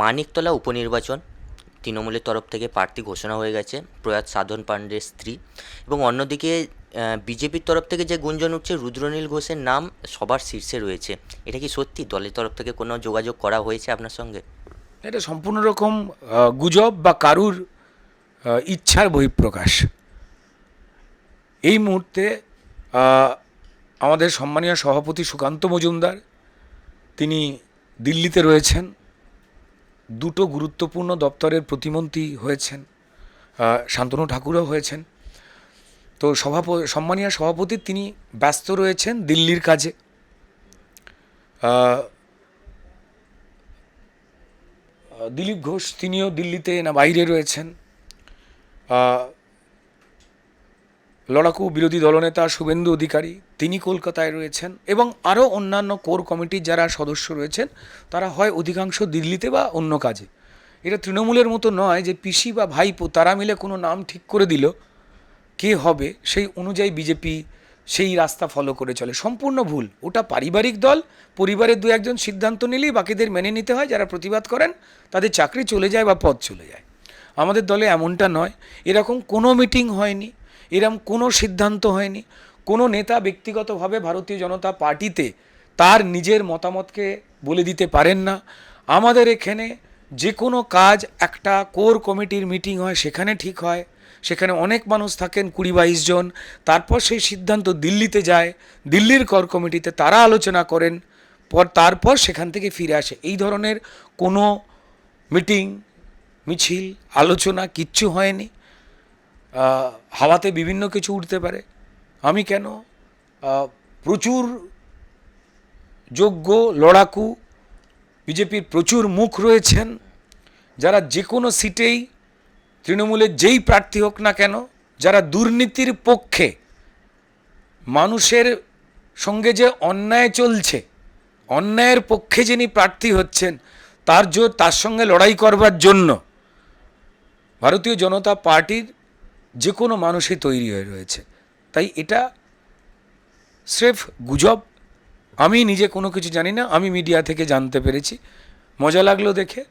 মানিকতলা উপনির্বাচন তৃণমূলের তরফ থেকে প্রার্থী ঘোষণা হয়ে গেছে, প্রয়াত সাধন পাণ্ডের স্ত্রী। এবং অন্যদিকে বিজেপির তরফ থেকে যে গুঞ্জন উঠছে, রুদ্রনীল ঘোষের নাম সবার শীর্ষে রয়েছে। এটা কি সত্যি? দলের তরফ থেকে কোনো যোগাযোগ করা হয়েছে আপনার সঙ্গে? এটা সম্পূর্ণ রকম গুজব বা কারুর ইচ্ছার বহিঃপ্রকাশ। এই মুহূর্তে আমাদের সম্মানীয় সভাপতি সুকান্ত মজুমদার, তিনি দিল্লিতে রয়েছেন। দুটো গুরুত্বপূর্ণ দপ্তরের প্রতিমন্ত্রী হয়েছেন শান্তনু ঠাকুরও হয়েছেন। তো সভাপ, সম্মানীয় সভাপতি তিনি ব্যস্ত রয়েছেন দিল্লির কাজে। দিলীপ ঘোষ তিনিও দিল্লিতে না বাইরে রয়েছেন। লড়াকু বিরোধী দলনেতা শুভেন্দু অধিকারী, তিনি কলকাতায় রয়েছেন এবং আরও অন্যান্য কোর কমিটির যারা সদস্য রয়েছেন, তারা হয় অধিকাংশ দিল্লিতে বা অন্য কাজে। এটা তৃণমূলের মতো নয় যে পিসি বা ভাইপো, তারা মিলে কোনো নাম ঠিক করে দিল, কে হবে, সেই অনুযায়ী বিজেপি সেই রাস্তা ফলো করে চলে। সম্পূর্ণ ভুল। ওটা পারিবারিক দল, পরিবারের দু একজন সিদ্ধান্ত নিলেই বাকিদের মেনে নিতে হয়, যারা প্রতিবাদ করেন, তাদের চাকরি চলে যায় বা পদ চলে যায়। আমাদের দলে এমনটা নয়। এরকম কোনো মিটিং হয়নি। এরকম কোনো সিদ্ধান্ত হয়নি। কোনো নেতা ব্যক্তিগতভাবে ভারতীয় জনতা পার্টিতে তার নিজের মতামতকে বলে দিতে পারেন না। আমাদের এখানে যে কোনো কাজ একটা কোর কমিটির মিটিং হয়, সেখানে ঠিক হয়। সেখানে অনেক মানুষ থাকেন, কুড়ি বাইশ জন। তারপর সেই সিদ্ধান্ত দিল্লিতে যায়। দিল্লির কর কমিটিতে তারা আলোচনা করেন। পর তারপর সেখান থেকে ফিরে আসে। এই ধরনের কোনো মিটিং, মিছিল, আলোচনা কিচ্ছু হয়নি। হাওয়াতে বিভিন্ন কিছু উঠতে পারে। আমি কেন? প্রচুর যোগ্য লড়াকু বিজেপির প্রচুর মুখ রয়েছেন। যারা যে কোনো সিটেই তৃণমূলের যেই প্রার্থী হোক না কেন, যারা দুর্নীতির পক্ষে মানুষের সঙ্গে যে অন্যায় চলছে, অন্যায়ের পক্ষে যিনি প্রার্থী হচ্ছেন, তার জো- তার সঙ্গে লড়াই করবার জন্য ভারতীয় জনতা পার্টির যে কোনো মানুষই তৈরি হয়ে রয়েছে। তাই এটা স্রেফ গুজব। আমি নিজে কোনো কিছু জানি না আমি মিডিয়া থেকে জানতে পেরেছি। মজা লাগল দেখে।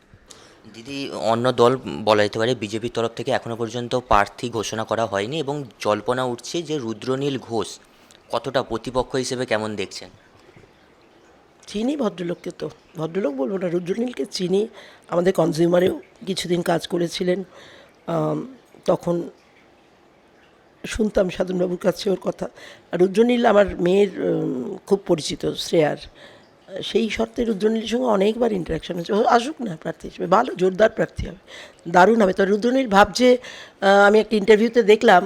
দিদি অন্য দল বলা যেতে পারে বিজেপির তরফ থেকে এখনও পর্যন্ত প্রার্থী ঘোষণা করা হয়নি এবং জল্পনা উঠছে যে রুদ্রনীল ঘোষ কতটা প্রতিপক্ষ হিসেবে কেমন দেখছেন? চিনি ভদ্রলোককে তো ভদ্রলোক বলব না রুদ্রনীলকে চিনি। আমাদের কনজিউমারেও কিছুদিন কাজ করেছিলেন। তখন শুনতাম সাধনবাবুর কাছে ওর কথা। রুদ্রনীল আমার মেয়ের খুব পরিচিত, শ্রেয়ার। সেই শর্তে রুদ্রনীলের সঙ্গে অনেকবার ইন্টারাকশন হয়েছে। আসুক না প্রার্থী হিসেবে, ভালো, জোরদার প্রার্থী হবে। দারুণ হবে। তো রুদ্রনীল ভাবছে আমি একটা ইন্টারভিউতে দেখলাম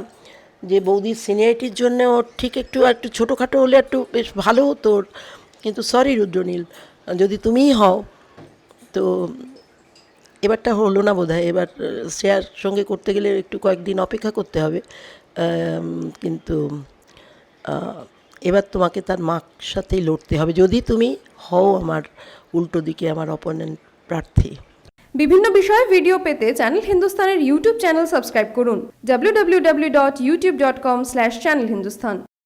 যে বৌদির সিনিয়রিটির জন্য ওর ঠিক একটু একটু ছোটোখাটো হলে একটু বেশ ভালো হতো। কিন্তু সরি রুদ্রনীল, যদি তুমিই হও, তো এবারটা হলো না বোধ হয় এবার শ্রেয়ার সঙ্গে করতে গেলে একটু কয়েকদিন অপেক্ষা করতে হবে। কিন্তু এবার তোমাকে তার মার সাথেই লড়তে হবে। যদি তুমি হও আমার উল্টো দিকে আমার অপোনেন্ট প্রার্থী। বিভিন্ন বিষয়ে ভিডিও পেতে চ্যানেল হিন্দুস্তানের ইউটিউব চ্যানেল সাবস্ক্রাইব করুন। www.youtube.com/channelhindustan